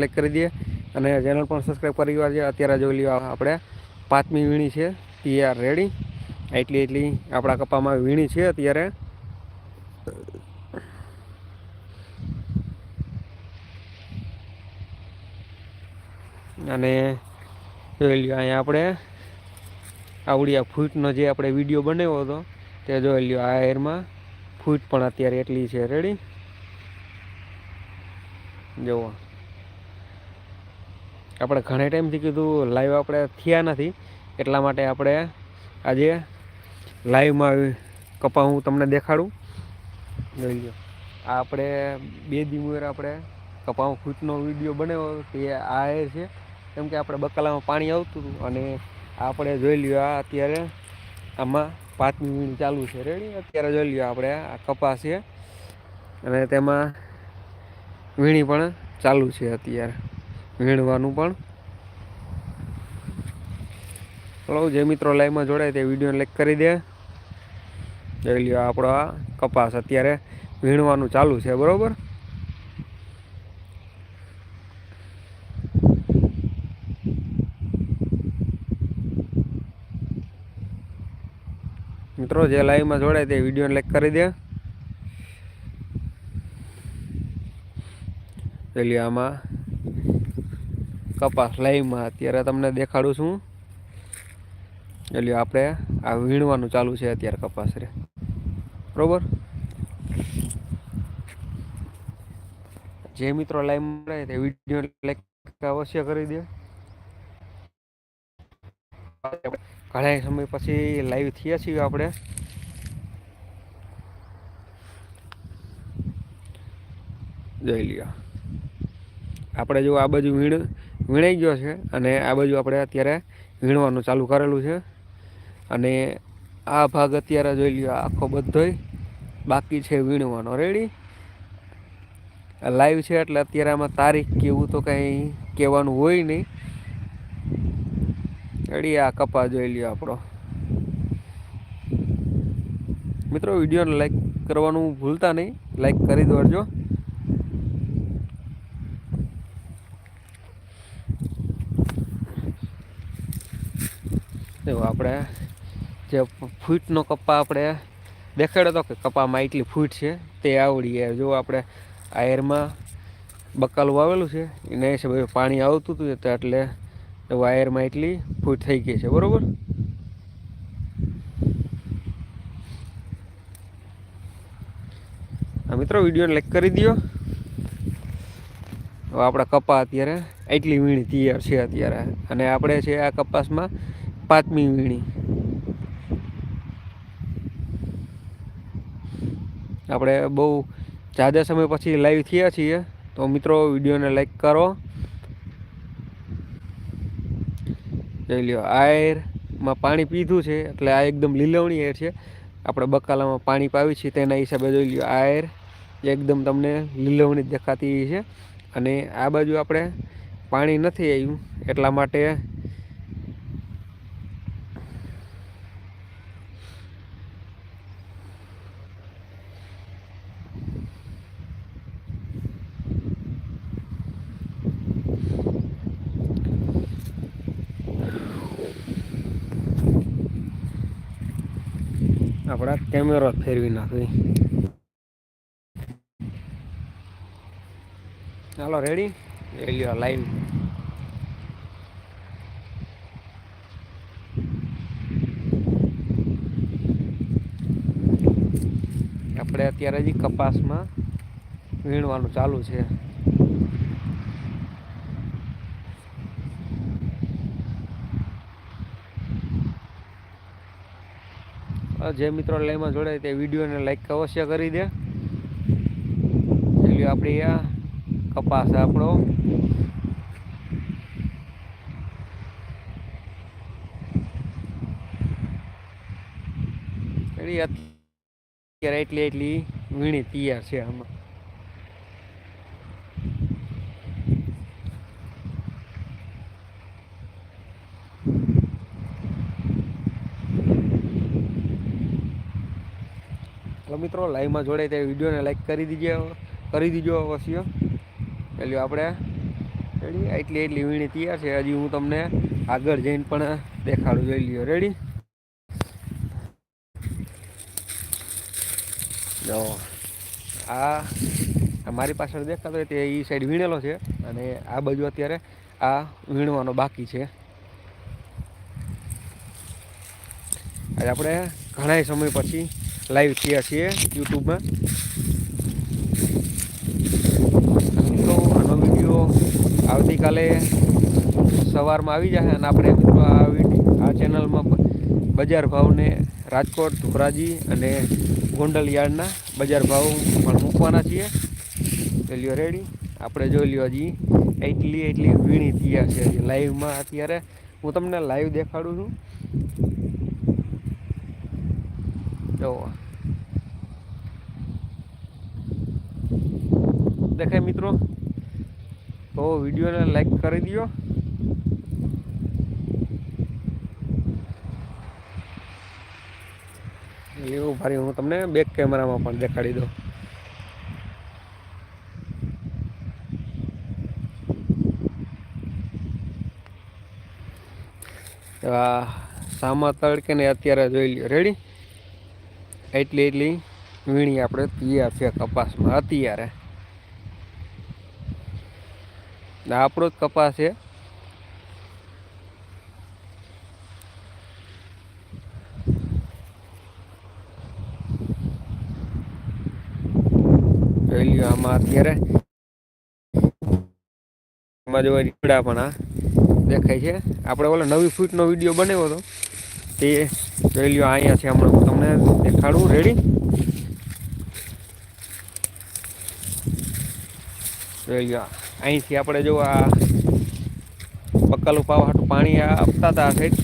Like કરી દઈએ. અને ચેનલ પણ સબસ્ક્રાઈબ કરી છે. અત્યારે જોઈ લઈએ આપણે પાંચમી વીણી છે. તૈયાર રેડી એટલી એટલી આપણા કપામાં વીણી છે અત્યારે. અને જોઈ લ્યો અહીંયા આપણે આવડિયા ફૂટનો જે આપણે વીડિયો બનાવ્યો હતો, તે જોઈ લ્યો આ એરમાં ફૂટ પણ અત્યારે એટલી છે. રેડી જુઓ. આપણે ઘણા ટાઈમથી કીધું લાઈવ આપણે થયા નથી, એટલા માટે આપણે આજે લાઈવમાં કપા હું તમને દેખાડું. જોઈ આ આપણે બે દિવસ આપણે કપાઉ ફૂટનો વીડિયો બનાવ્યો તે આ એ છે. કેમ કે આપણે બકાલામાં પાણી આવતું હતું અને આપણે જોઈ લ્યો આ અત્યારે આમાં પાંચમી વીણી ચાલુ છે. રેડી અત્યારે જોઈ લ્યો આપણે આ કપાસ છે. અને તેમાં વીણી પણ ચાલુ છે અત્યારે. વીણવાનું પણ. ચલો જે મિત્રો લાઈવમાં જોડાય તે વીડિયો લાઈક કરી દે. જોઈ લ્યો આપણો આ કપાસ અત્યારે વીણવાનું ચાલુ છે, બરાબર? મિત્રો, જે લાઈવમાં જોડાય તે વિડીયોને લાઈક કરી દે. પેલી આમાં કપાસ લાઈવમાં અત્યારે તમને દેખાડું છું. એટલે આપણે આ વીણવાનું ચાલુ છે અત્યારે કપાસ રે. બરોબર? જે મિત્રો લાઈવ મળે તે વીડિયો લાઈક અવશ્ય કરી દે. ઘણા સમય પછી લાઈવ થયા છીએ આપણે. જઈ લ્યો. આપણે જો આ બાજુ વીણ, વીણાઈ ગયો છે અને આ બાજુ આપણે અત્યારે વીણવાનું ચાલુ કરેલું છે. અને આ ભાગ અત્યારે જોઈ લ્યો, આખો બધોય બાકી છે વીણવાનો. રેડી લાઈવ છે એટલે અત્યારે આમાં તારીખ કેવું તો કંઈ કહેવાનું હોય નહીં. રેડી આ કપા જોઈ લ્યો આપણો. મિત્રો, વિડીયોને લાઈક કરવાનું ભૂલતા નહીં. લાઈક કરી દોડજો જો આપણે જે ફૂટનો કપ્પા આપણે દેખાડ્યો હતો કે કપામાં એટલી ફૂટ છે, તે આવડી જો આપણે આયરમાં બકાલું આવેલું છે, એને હિસાબે પાણી આવતું હતું એટલે વાયરમાં એટલી ફૂટ થઈ ગઈ છે, બરાબર? મિત્રો, વિડીયોને લાઈક કરી દો આપણા કપા અત્યારે એટલી વીણી તૈયાર છે અત્યારે. અને આપણે છે આ કપાસમાં પાંચમી વીણી. આપણે બહુ જાદા સમય પછી લાઈવ થયા છીએ, તો મિત્રો વિડીયોને લાઈક કરો. જોઈ લ્યો, આયરમાં પાણી પીધું છે, એટલે આ એકદમ લીલવણી એર છે. આપણે બકાલામાં પાણી પાવી છીએ તેના હિસાબે જોઈ લ્યો, આયર એકદમ તમને લીલવણી દેખાતી છે. અને આ બાજુ આપણે પાણી નથી આવ્યું એટલા માટે આપણા કેમેરો ફેરવી નાખવી ચાલો રેડી એ લાઈન આપણે અત્યારે હજી કપાસમાં વીણવાનું ચાલુ છે. જે મિત્રો લાઈમાં જોડાય તે વિડીયોને લાઈક અવશ્ય કરી દે. એટલે આપણી આ કપાસ આપણો. એટલી એટલી વીણી તૈયાર છે આમાં તો મિત્રો લાઈવમાં જોડાય તે વિડીયોને લાઈક કરી દીજો કરી દીજો અવશ્ય. એટલે આપણે રેડી એટલી એટલી વીણી તૈયાર છે. હજી હું તમને આગળ જઈને પણ દેખાડું, જોઈ લ્યો. રેડી જો, આ મારી પાછળ દેખાતો હોય તે એ સાઈડ વીણેલો છે. અને આ બાજુ અત્યારે આ વીણવાનો બાકી છે. આજે આપણે ઘણા સમય પછી લાઈવ થયા છીએ યુટ્યુબમાં તો આનો વીડિયો આવતીકાલે સવારમાં આવી જશે અને આપણે મિત્રો આ આ ચેનલમાં બજાર ભાવને રાજકોટ, ધોરાજી અને ગોંડલ યાર્ડના બજાર ભાવ પણ મૂકવાના છીએ. તો લ્યો રેડી આપણે જોઈ લ્યો હજી એટલી એટલી વીણી થયા છે. લાઈવમાં અત્યારે હું તમને લાઈવ દેખાડું છું. જો દેખાય મિત્રો? તો વિડીયોને લાઈક કરી દો એવું ફરી હું તમને બેક કેમેરામાં પણ દેખાડી દઉં. સામા તડકે ને અત્યારે જોઈ લ્યો. રેડી એટલી એટલી વીણી આપણે તૈયાર છે કપાસમાં અત્યારે. આપણો જ કપાસ છે. આમાં અત્યારે. એમાં જોવા રીપડા પણ આ દેખાય છે. આપણે ઓલો નવી ફૂટનો વીડિયો બનાવ્યો હતો. તે જોઈ લ્યો અહીંયા છે હમણાં. હું તમને દેખાડું. રેડી જોઈ લ્યો અહીંથી આપણે જો આ બકાલું પાવા હાટું પાણી આપતા હતા આ સાઈડ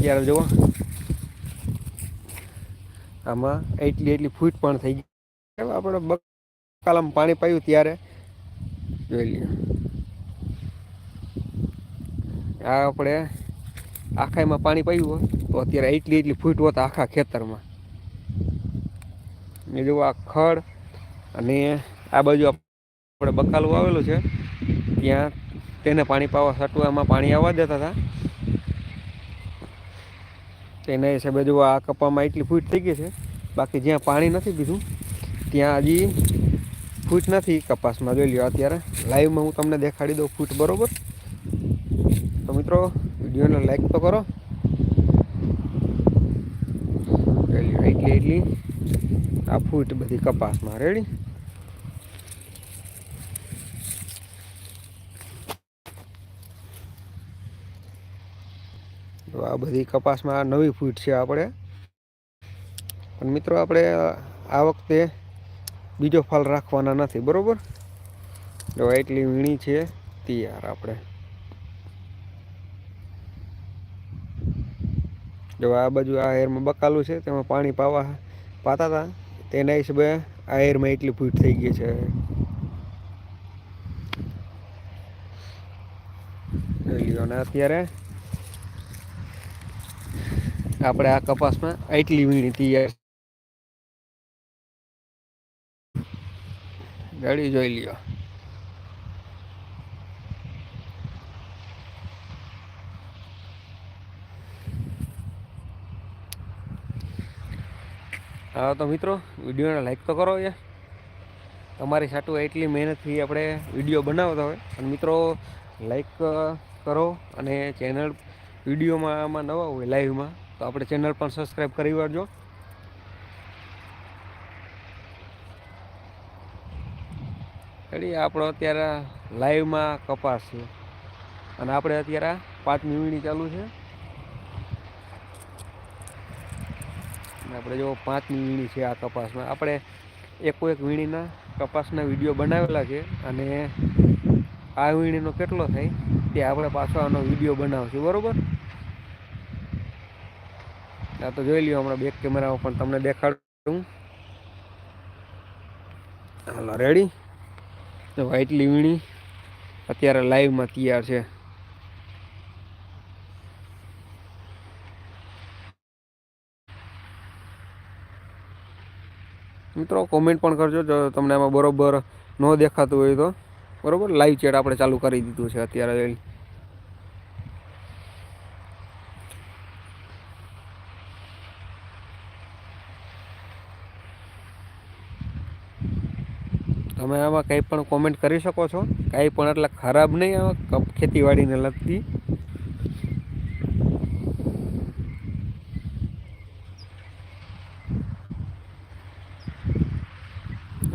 ત્યારે જુઓ. આમાં એટલી એટલી ફૂટ પણ થઈ ગઈ. આપણે બકાલામાં પાણી પાયું ત્યારે? જોઈ લઈએ આ આપણે આખામાં પાણી પાયું હોય, તો અત્યારે એટલી એટલી ફૂટ હોત આખા ખેતરમાં. એ જો આ ખડ અને આ બાજુ આપણે બકાલું આવેલું છે, ત્યાં તેને પાણી પાવા સટવામાં પાણી આવવા દેતા હતા. તેના હિસાબે જો આ કપામાં એટલી ફૂટ થઈ ગઈ છે, બાકી જ્યાં પાણી નથી પીધું, ત્યાં હજી ફૂટ નથી કપાસમાં જોઈ લ્યો અત્યારે. લાઈવમાં હું તમને દેખાડી દઉં ફૂટ બરોબર. તો મિત્રો વિડીયોને લાઈક તો કરો. એટલી એટલી આ ફૂટ બધી કપાસમાં. રેડી તો આ બધી કપાસમાં નવી ફૂટ છે આપણે. પણ મિત્રો, આપણે આ વખતે બીજો ફાલ રાખવાના નથી, બરાબર? જો એટલી વીણી છે, તૈયાર આપણે. જો આ બાજુ આ એરમાં બકાલું છે, તેમાં પાણી પાવા પાતા હતા તેના હિસાબે આ એરમાં એટલી ફૂટ થઈ ગઈ છે. અને અત્યારે. આપણે આ કપાસમાં એટલી વીણી તૈયાર ગાડી જોઈ લ્યો. હા, તો મિત્રો, વિડીયોને લાઈક તો કરો યાર. તમારી સાટું એટલી મહેનતથી આપણે વીડિયો બનાવતા હોય. અને મિત્રો લાઈક કરો અને ચેનલ વિડીયોમાં આમાં નવા હોય લાઈવમાં તો આપણે ચેનલ પણ સબસ્ક્રાઈબ કરી વાળજો. રેડી, આપણો અત્યારે લાઈવમાં કપાસ છે. અને આપણે અત્યારે પાંચમી વીણી ચાલુ છે. આપણે જો પાંચની વીણી છે આ કપાસમાં. આપણે એકો એક વીણીના કપાસના વીડિયો બનાવેલા છે અને આ વીણીનો કેટલો થાય તે આપણે પાછો આનો વીડિયો બનાવશું, બરાબર? આ તો જોઈ લ્યો હમણાં બેક કેમેરામાં પણ તમને દેખાડું. હાલો રેડી તો વીણી. અત્યારે લાઈવમાં તૈયાર છે. મિત્રો કોમેન્ટ પણ કરજો જો તમને આમાં બરોબર ન દેખાતું હોય તો. બરોબર? લાઈવ ચેટ આપણે ચાલુ કરી દીધું છે અત્યારે. તમે આમાં કંઈ પણ કોમેન્ટ કરી શકો છો. કાંઈ પણ એટલે ખરાબ નહીં ખેતીવાડીને લગતી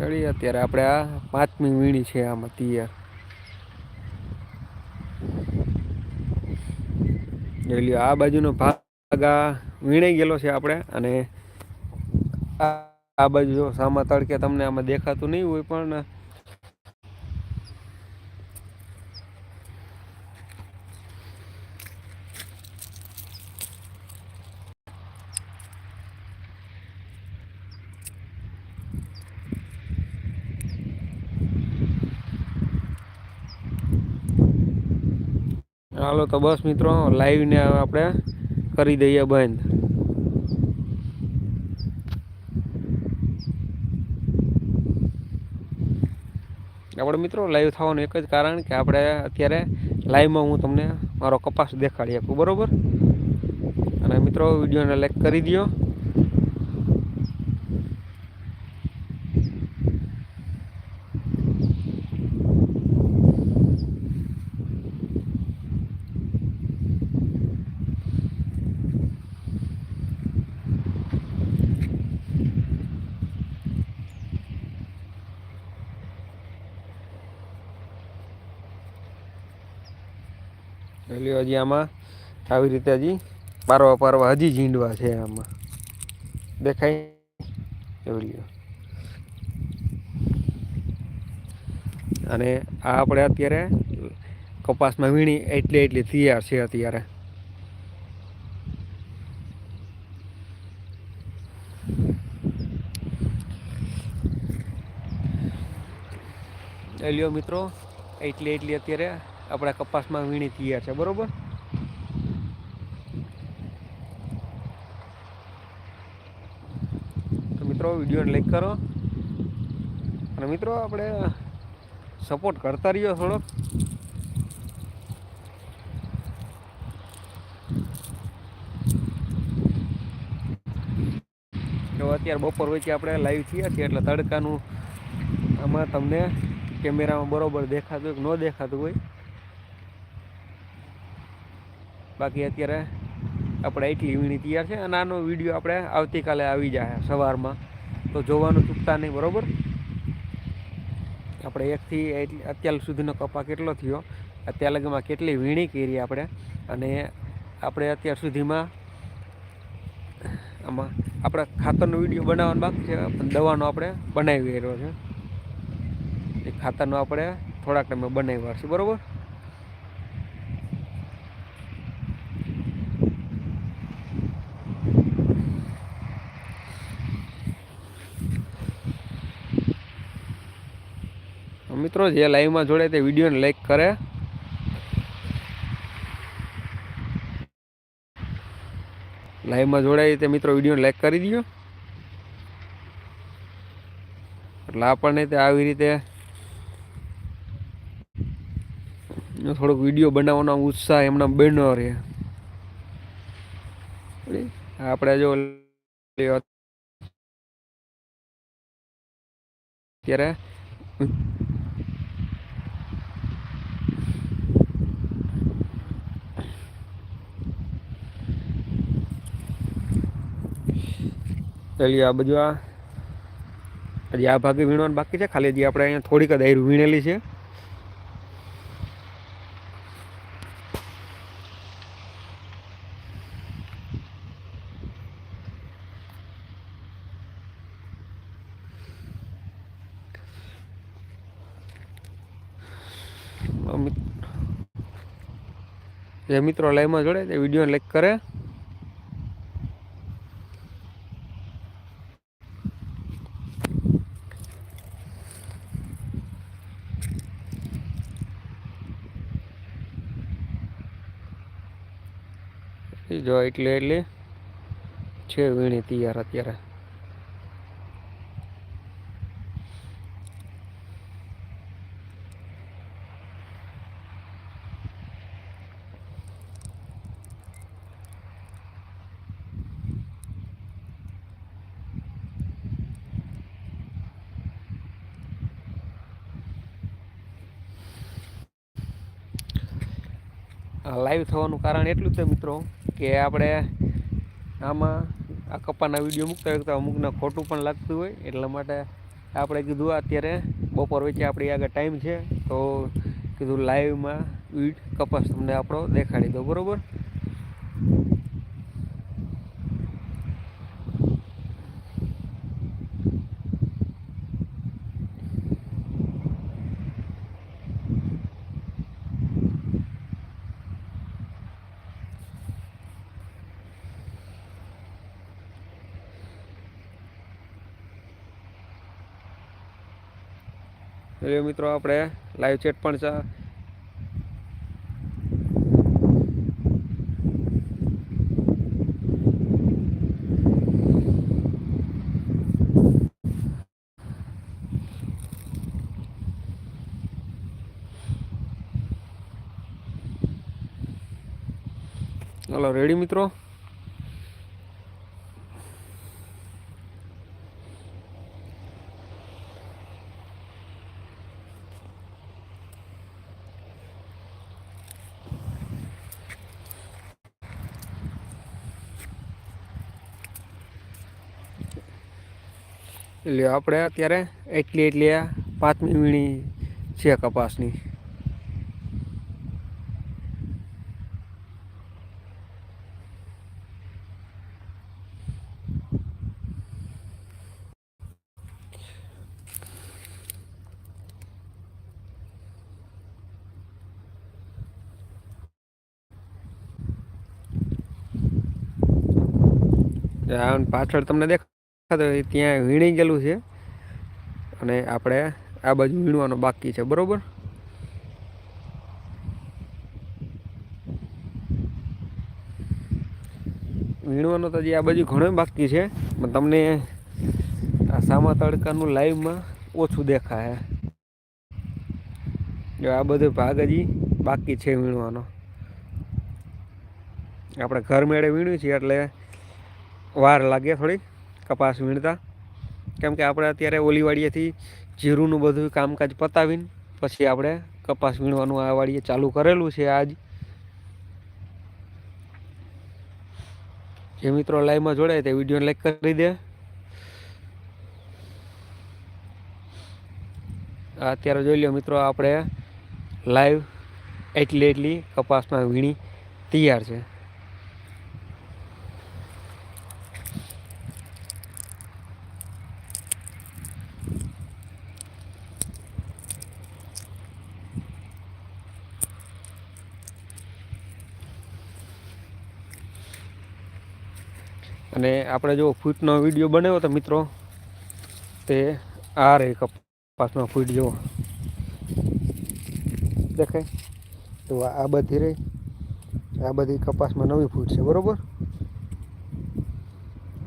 રેડી અત્યારે આપણે આ પાંચમી વીણી છે આમાં તૈયાર. જોઈ આ બાજુનો ભાગ આ વીણાઈ ગયેલો છે આપણે અને આ બાજુ સામા તડકે તમને આમાં દેખાતું નહીં હોય પણ હાલો તો બસ મિત્રો લાઈવને આપણે કરી દઈએ બંધ. આપણે મિત્રો લાઈવ થવાનું એક જ કારણ કે આપણે અત્યારે લાઈવમાં હું તમને મારો કપાસ દેખાડી આપું, બરાબર? અને મિત્રો, વિડીયોને લાઈક કરી દો એટલે હજી આમાં આવી રીતે હજી પારવા પારવા હજી ઝીંડવા છે આમાં. દેખાય? એવું અને આ આપણે અત્યારે કપાસમાં વીણી એટલી એટલી તૈયાર છે અત્યારે. લ્યો મિત્રો, એટલી એટલી અત્યારે આપણા કપાસમાં વીણી તૈયાર છે, બરોબર? તો મિત્રો વિડીયોને લાઈક કરો. અને મિત્રો, આપણે સપોર્ટ કરતા રહ્યો થોડોક. અત્યારે બપોર વચ્ચે આપણે લાઈવ થયા છીએ, એટલે તડકાનું આમાં તમને કેમેરામાં બરોબર દેખાતું હોય કે ન દેખાતું હોય. બાકી અત્યારે આપણે એટલી વીણી તૈયાર છે અને આનો વીડિયો આપણે આવતીકાલે આવી જાય સવારમાં. તો જોવાનું ચૂકતા નહીં, બરાબર? આપણે એકથી અત્યાર સુધીનો કપા કેટલો થયો, અત્યાર લગીમાં કેટલી વીણી કરી આપણે, અને આપણે અત્યાર સુધીમાં આમાં આપણે ખાતરનો વીડિયો બનાવવાનો બાકી છે દવાનો આપણે બનાવી રહ્યો છે. એ ખાતરનો આપણે થોડાક ટાઈમે બનાવ્યા છે, બરાબર? મિત્રો, જે લાઈવમાં જોડે તે વિડીયોને લાઈક કરે. લાઈવમાં જોડાય તે મિત્રો વિડીયોને લાઈક કરી દો એટલે આપણને તે આવી રીતે થોડોક વીડિયો બનાવવાનો ઉત્સાહ એમના બન્યો રહે. આપણે જો અત્યારે ચાલી આ બધું આ. હજી આ ભાગે વીણવાનું બાકી છે. ખાલી હજી આપણે અહીંયા થોડીક જ આયરું વીણેલી છે. જે મિત્રો લાઈવમાં જોડે તે વીડિયો લાઈક કરે. જો એટલે એટલે છે વીણી તૈયાર અત્યારે. લાઈવ થવાનું કારણ એટલું છે મિત્રો કે આપણે આમાં આ કપાના વીડિયો મૂકતા હોય અમુકને ખોટું પણ લાગતું હોય. એટલા માટે આપણે કીધું અત્યારે બપોર વચ્ચે આપણી આગળ ટાઈમ છે, તો કીધું લાઈવમાં વીટ કપાસ તમને આપણો દેખાડી દો બરાબર? એટલે મિત્રો આપણે લાઈવ ચેટ પણ છે. હલો રેડી મિત્રો? એટલે આપણે અત્યારે એટલી એટલી આ પાંચમી વીણી છે કપાસની. પાછળ તમને દેખાતો હોય ત્યાં વીણી ગયેલું છે. અને આપણે આ બાજુ વીણવાનું બાકી છે, બરોબર? વીણવાનો તો હજી આ બાજુ ઘણો બાકી છે, પણ તમને આ સામા તડકાનું લાઈવમાં ઓછું દેખાય. જો આ બધો ભાગ હજી બાકી છે વીણવાનો. આપણે ઘર મેળે વીણ્યું છે એટલે વાર લાગે થોડી કપાસ વીણતા. કેમ કે આપણે અત્યારે ઓલીવાડીએથી જીરુંનું બધું કામકાજ પતાવીને પછી આપણે કપાસ વીણવાનું આ વાડીએ ચાલુ કરેલું છે આજ. જે મિત્રો લાઈવમાં જોડાય તે વીડિયો લાઈક કરી દે. અત્યારે જોઈ લો મિત્રો, આપણે લાઈવ એટલી એટલી કપાસમાં વીણી તૈયાર છે. અને આપણે જો ફૂટનો વીડિયો બનાવ્યો તો મિત્રો, તે આ રે કપાસમાં ફૂટ જેવો દેખાય? તો આ બધી રહી. આ બધી કપાસમાં નવી ફૂટ છે, બરાબર?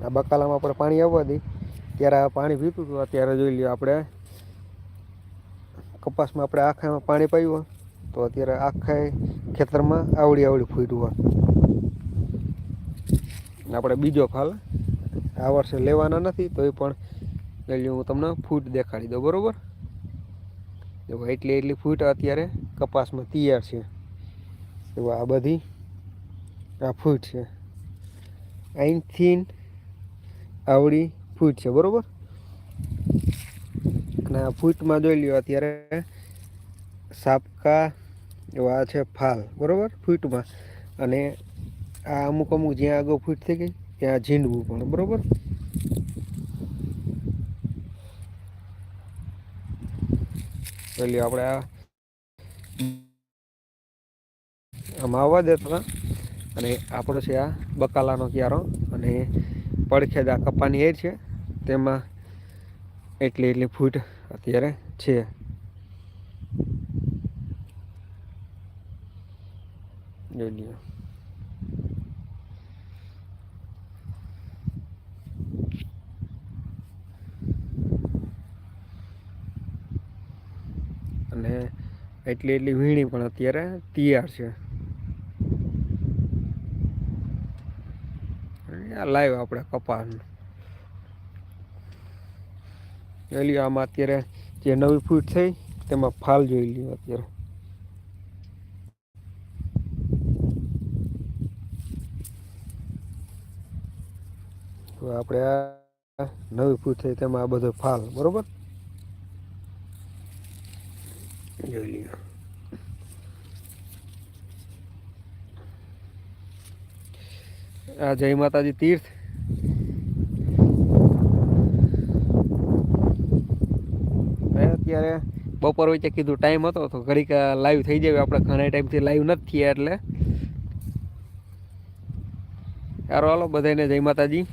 આ બકાલામાં આપણે પાણી આવવા દઈ ત્યારે આ પાણી પીતું હતું, અત્યારે જોઈ લઈએ આપણે. કપાસમાં આપણે આખામાં પાણી પાયું તો અત્યારે આખા ખેતરમાં આવડી આવડી ફૂટ હોય. આપણે બીજો ફાલ આ વર્ષે લેવાના નથી તો એ પણ લઈ હું તમને ફૂટ દેખાડી દઉં, બરાબર? જો એટલી એટલી ફૂટ અત્યારે કપાસમાં તૈયાર છે. એવા આ બધી આ ફૂટ છે. અહીંથી આવડી ફૂટ છે, બરાબર? અને આ ફૂટમાં જોઈ લ્યો અત્યારે સાપકા એવા છે ફાલ, બરાબર? ફૂટમાં. અને આ અમુક અમુક જ્યાં આગળ ફૂટ થઈ ગઈ ત્યાં ઝીંડવું પણ, બરાબર? પેલી આપણે આમાં આવવા દેતા અને આપણો છે આ બકાલાનો ક્યારો, અને પડખેદ આ કપાની એર છે, તેમાં એટલી એટલી ફૂટ અત્યારે છે. જોઈ લ્યો. એટલી એટલી વીણી પણ અત્યારે તૈયાર છે. લાવ્યો આપણે કપાસનું. જોઈ આમાં અત્યારે જે નવી ફૂટ થઈ, તેમાં ફાલ જોઈ લ્યો અત્યારે. આપણે આ નવી ફૂટ થઈ, તેમાં આ બધો ફાલ, બરોબર? જોઈ લ્યો. આ જય માતાજી તીર્થ. અત્યારે બપોર વચ્ચે કીધું ટાઈમ હતો, તો ઘડીક લાઈવ થઈ જાય, આપણે ઘણા ટાઈમથી લાઈવ નથી થયા એટલે. સારો હાલો બધાને જય માતાજી.